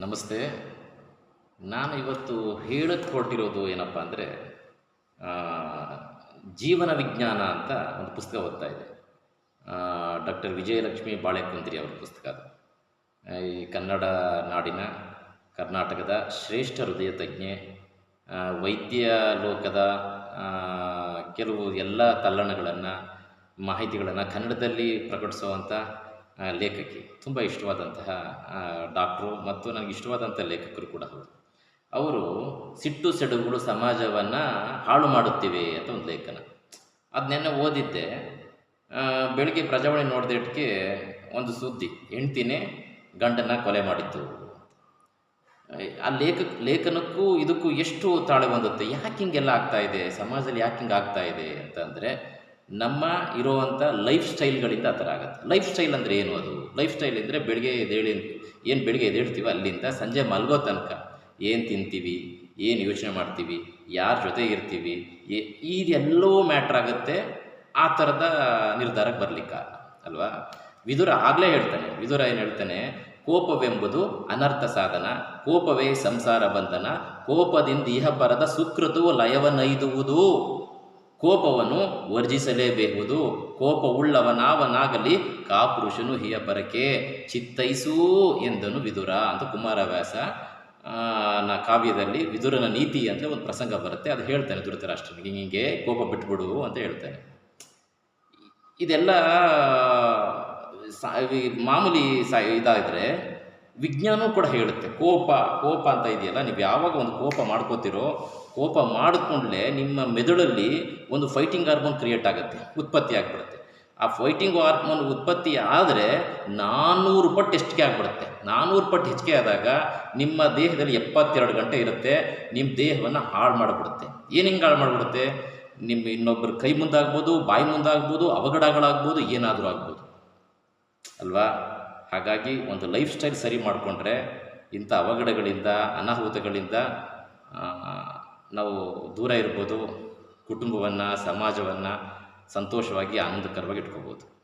ನಮಸ್ತೆ. ನಾನು ಇವತ್ತು ಹೇಳಕ್ಕೆ ಹೊರಟಿರೋದು ಏನಪ್ಪ ಅಂದರೆ ಜೀವನ ವಿಜ್ಞಾನ ಅಂತ ಒಂದು ಪುಸ್ತಕ ಓದ್ತಾ ಇದೆ ಡಾಕ್ಟರ್ ವಿಜಯಲಕ್ಷ್ಮಿ ಬಾಳೆಕುಂದ್ರಿ ಅವರ ಪುಸ್ತಕ ಅದು. ಈ ಕನ್ನಡ ನಾಡಿನ ಕರ್ನಾಟಕದ ಶ್ರೇಷ್ಠ ಹೃದಯ ತಜ್ಞೆ ವೈದ್ಯ ಲೋಕದ ಕೆಲವು ಎಲ್ಲ ತಲ್ಲಣಗಳನ್ನು, ಮಾಹಿತಿಗಳನ್ನು ಕನ್ನಡದಲ್ಲಿ ಪ್ರಕಟಿಸುವಂಥ ಲೇಖಕಿ. ತುಂಬ ಇಷ್ಟವಾದಂತಹ ಡಾಕ್ಟ್ರು ಮತ್ತು ನನಗೆ ಇಷ್ಟವಾದಂಥ ಲೇಖಕರು ಕೂಡ ಹೌದು ಅವರು ಸಿಟ್ಟು ಸೆಡುಗಳು ಸಮಾಜವನ್ನು ಹಾಳು ಮಾಡುತ್ತಿವೆ ಅಂತ ಒಂದು ಲೇಖನ. ಅದನ್ನೆಲ್ಲ ಓದಿದ್ದೆ. ಬೆಳಿಗ್ಗೆ ಪ್ರಜಾವಳಿ ನೋಡಿದೆಟ್ಗೆ ಒಂದು ಸುದ್ದಿ, ಹೆಂಡ್ತಿನೇ ಗಂಡನ ಕೊಲೆ ಮಾಡಿತ್ತು. ಆ ಲೇಖ ಲೇಖನಕ್ಕೂ ಇದಕ್ಕೂ ಎಷ್ಟು ತಾಳೆ ಹೊಂದುತ್ತೆ ಯಾಕೆ ಹಿಂಗೆಲ್ಲ ಆಗ್ತಾ ಇದೆ? ಸಮಾಜದಲ್ಲಿ ಯಾಕೆ ಹಿಂಗೆ ಆಗ್ತಾ ಇದೆ ಅಂತಂದರೆ ನಮ್ಮ ಇರುವಂಥ ಲೈಫ್ ಸ್ಟೈಲ್ಗಳಿಂದ ಆ ಥರ ಆಗುತ್ತೆ. ಲೈಫ್ ಸ್ಟೈಲ್ ಅಂದರೆ ಏನು ಅದು? ಲೈಫ್ ಸ್ಟೈಲ್ ಅಂದರೆ ಬೆಳಿಗ್ಗೆ ಎದ್ದೇಳಿ ಏನು ಬೆಳಗ್ಗೆ ಎದ್ದೇಳ್ತೀವೋ ಅಲ್ಲಿಂದ ಸಂಜೆ ಮಲಗೋ ತನಕ ಏನು ತಿಂತೀವಿ? ಏನು ಯೋಚನೆ ಮಾಡ್ತೀವಿ? ಯಾರ ಜೊತೆ ಇರ್ತೀವಿ? ಇದೆಲ್ಲವೂ ಮ್ಯಾಟ್ರ್ ಆಗುತ್ತೆ. ಆ ಥರದ ನಿರ್ಧಾರಕ್ಕೆ ಬರಲಿಕ್ಕೆ ಅಲ್ವಾ? ವಿದುರ ಆಗಲೇ ಹೇಳ್ತಾನೆ, ವಿದುರ ಏನು ಹೇಳ್ತಾನೆ? ಕೋಪವೆಂಬುದು ಅನರ್ಥ ಸಾಧನ, ಕೋಪವೇ ಸಂಸಾರ ಬಂಧನ, ಕೋಪದಿಂದ ಇಹಪರದ ಸುಕೃತವು ಲಯವನೈದುವುದು ಕೋಪವನ್ನು ವರ್ಜಿಸಲೇಬೇಕು. ಕೋಪವುಳ್ಳವನಾವನಾಗಲಿ, ಕಾಪುರುಷನು ಹಿಯ ಪರಕೆ ಚಿತ್ತೈಸೂ ಎಂದನು ವಿದುರ ಅಂತ ಕುಮಾರವ್ಯಾಸ. ನ ಕಾವ್ಯದಲ್ಲಿ ವಿದುರನ ನೀತಿ ಅಂತ ಒಂದು ಪ್ರಸಂಗ ಬರುತ್ತೆ. ಅದು ಹೇಳ್ತಾನೆ ಧೃತರಾಷ್ಟ್ರನಿಗೆ. ಹಿಂಗೆ ಕೋಪ ಬಿಟ್ಬಿಡು ಅಂತ ಹೇಳ್ತಾನೆ. ಇದೆಲ್ಲ ಮಾಮೂಲಿ ಸಾ, ಇದಾದರೆ ವಿಜ್ಞಾನ ಕೂಡ ಹೇಳುತ್ತೆ. ಕೋಪ ಕೋಪ ಅಂತ ಇದೆಯಲ್ಲ, ನೀವು ಯಾವಾಗ ಒಂದು ಕೋಪ ಮಾಡ್ಕೋತಿರೋ, ಕೋಪ ಮಾಡಿಕೊಂಡ್ಲೆ ನಿಮ್ಮ ಮೆದುಳಲ್ಲಿ ಒಂದು ಫೈಟಿಂಗ್ ಹಾರ್ಮೋನ್ ಕ್ರಿಯೇಟ್ ಆಗುತ್ತೆ, ಉತ್ಪತ್ತಿ ಆಗಿಬಿಡುತ್ತೆ. ಆ ಫೈಟಿಂಗ್ ಹಾರ್ಮೋನ್ ಉತ್ಪತ್ತಿ ಆದರೆ ನಾನ್ನೂರು ಪಟ್ಟು ಹೆಚ್ಚಿಗೆ ಆಗಿಬಿಡುತ್ತೆ. ನಾನ್ನೂರು ಪಟ್ಟು ಹೆಚ್ಚಿಗೆ ಆದಾಗ ನಿಮ್ಮ ದೇಹದಲ್ಲಿ ಎಪ್ಪತ್ತೆರಡು ಗಂಟೆ ಇರುತ್ತೆ, ನಿಮ್ಮ ದೇಹವನ್ನು ಹಾಳು ಮಾಡಿಬಿಡುತ್ತೆ. ಏನು ಹಿಂಗೆ ಹಾಳು ಮಾಡಿಬಿಡುತ್ತೆ? ನಿಮ್ಮ ಇನ್ನೊಬ್ಬರು ಕೈ ಮುಂದಾಗ್ಬೋದು, ಬಾಯಿ ಮುಂದಾಗ್ಬೋದು, ಅವಘಡಗಳಾಗ್ಬೋದು, ಏನಾದರೂ ಆಗ್ಬೋದು. ಅಲ್ವಾ? ಹಾಗಾಗಿ ಒಂದು ಲೈಫ್ ಸ್ಟೈಲ್ ಸರಿ ಮಾಡಿಕೊಂಡ್ರೆ ಇಂಥ ಅವಘಡಗಳಿಂದ, ಅನಾಹುತಗಳಿಂದ ನಾವು ದೂರ ಇರ್ಬೋದು, ಕುಟುಂಬವನ್ನು, ಸಮಾಜವನ್ನು ಸಂತೋಷವಾಗಿ, ಆನಂದಕರವಾಗಿ ಇಟ್ಕೋಬೋದು.